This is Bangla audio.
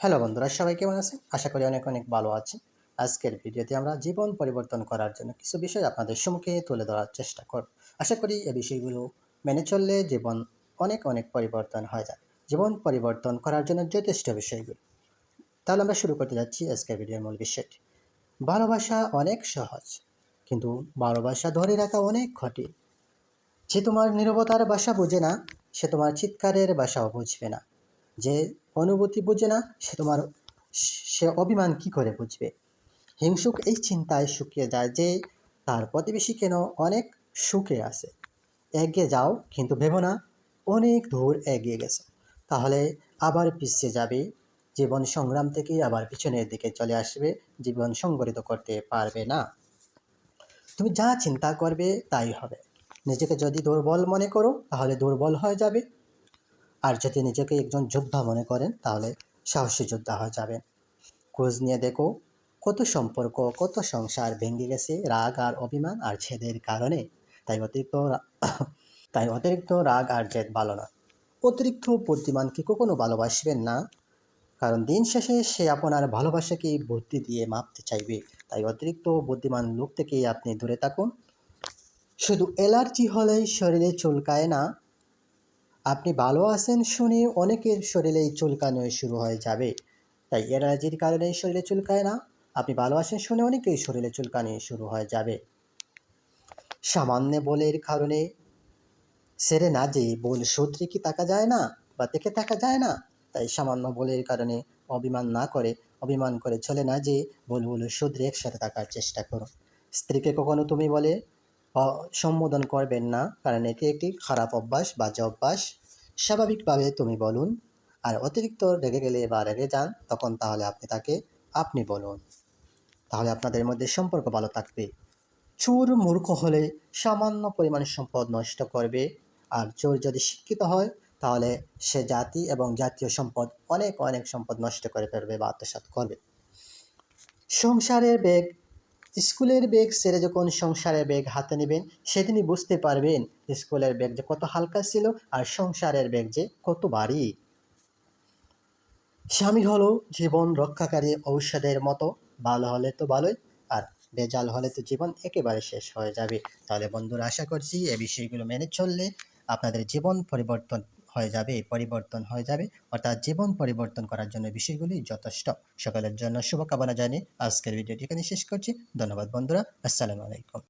হ্যালো বন্ধুরা, সবাই কেমন আছেন? আশা করি অনেক অনেক ভালো আছেন। আজকের ভিডিওতে আমরা জীবন পরিবর্তন করার জন্য কিছু বিষয় আপনাদের সম্মুখে তুলে ধরার চেষ্টা করব। আশা করি এই বিষয়গুলো মেনে চললে জীবন অনেক অনেক পরিবর্তন হয়ে যায় জীবন পরিবর্তন করার জন্য যথেষ্ট বিষয়গুলো। তাহলে আমরা শুরু করতে যাচ্ছি আজকের ভিডিওর মূল বিষয়টি। ভালোবাসা অনেক সহজ, কিন্তু ভালোবাসা ধরে রাখা অনেক কঠিন। যে তোমার নীরবতার ভাষা বোঝে না, সে তোমার চিৎকারের ভাষাও বুঝবে না। যে অনুভূতি বুঝে না, সে তোমার সে অভিমান কি করে বুঝবে? হিংসুক এই চিন্তায় শুকিয়ে যায় যে তার প্রতিবেশী কেন অনেক সুখে আছে। এগিয়ে যাও, কিন্তু ভেবো না, অনেক দূর এগিয়ে গেছে। তাহলে আবার পিছিয়ে যাবে, জীবন সংগ্রাম থেকে আবার পিছনের দিকে চলে আসবে, জীবন সংগঠিত করতে পারবে না। তুমি যা চিন্তা করবে তাই হবে। নিজেকে যদি দুর্বল মনে করো, তাহলে দুর্বল হয়ে যাবে। আর যদি নিজেকে একজন যোদ্ধা মনে করেন, তাহলে সাহসী যোদ্ধা হয়ে যাবেন। খোঁজ নিয়ে দেখো, কত সম্পর্ক, কত সংসার ভেঙে গেছে, রাগ আর অভিমান আর ছেদের কারণে। তাই অতিরিক্ত তাই অতিরিক্ত রাগ আর জেদ ভালো না অতিরিক্ত বুদ্ধিমানকে কখনো ভালোবাসবেন না? কারণ দিন শেষে সে আপনার ভালোবাসাকে বুদ্ধি দিয়ে মাপতে চাইবে। তাই অতিরিক্ত বুদ্ধিমান লোক থেকে আপনি দূরে থাকুন। শুধু অ্যালার্জি হলেই শরীরে চুলকায় না আপনি ভালো আছেন শুনে অনেকের শরীরেই চুলকানো শুরু হয়ে যাবে। তাই অ্যালার্জির কারণে শরীরে চুলকায় না। আপনি ভালো আছেন শুনে অনেকেই শরীরে চুলকানি শুরু হয়ে যাবে। সামান্য বলের কারণে সেরে না যে বল সূত্রে কি তাকা যায় না বা দেখে থাকা যায় না? তাই সামান্য বলের কারণে অভিমান না করে, অভিমান করে চলে না যে বল বল শুধরে একসাথে থাকার চেষ্টা করো স্ত্রীকে কখনো তুমি বলে সম্বোধন করবেন না, কারণ এটি একটি খারাপ অভ্যাস বাজে অভ্যাস। স্বাভাবিকভাবে তুমি বলুন, আর অতিরিক্ত রেগে গেলে বা রেগে যান, তখন তাহলে আপনি তাকে আপনি বলুন। তাহলে আপনাদের মধ্যে সম্পর্ক ভালো থাকবে। চোর মূর্খ হলে সামান্য পরিমাণ সম্পদ নষ্ট করবে, আর চোর যদি শিক্ষিত হয়, তাহলে সে জাতি এবং জাতীয় সম্পদ অনেক অনেক সম্পদ নষ্ট করে ফেলবে বা আত্মসাৎ করবে। সংসারের বেগ স্কুলের ব্যাগ ছেড়ে যখন সংসারের ব্যাগ হাতে নেবেন, সেদিনই বুঝতে পারবেন স্কুলের ব্যাগ যে কত হালকা ছিল আর সংসারের ব্যাগ যে কত ভারী। স্বামী হলো জীবন রক্ষাকারী ঔষধের মতো, ভালো হলে তো ভালোই আর বেজাল হলে তো জীবন একেবারে শেষ হয়ে যাবে। তাহলে বন্ধুরা, আশা করছি এই বিষয়গুলো মেনে চললে আপনাদের জীবন পরিবর্তন হয়ে যাবে পরিবর্তন হয়ে যাবে। অর্থাৎ জীবন পরিবর্তন করার জন্য বিষয়গুলি যথেষ্ট। সকলের জন্য শুভকামনা জানিয়ে আজকের ভিডিওটি এখানে শেষ করছি। ধন্যবাদ বন্ধুরা। আসসালামু আলাইকুম।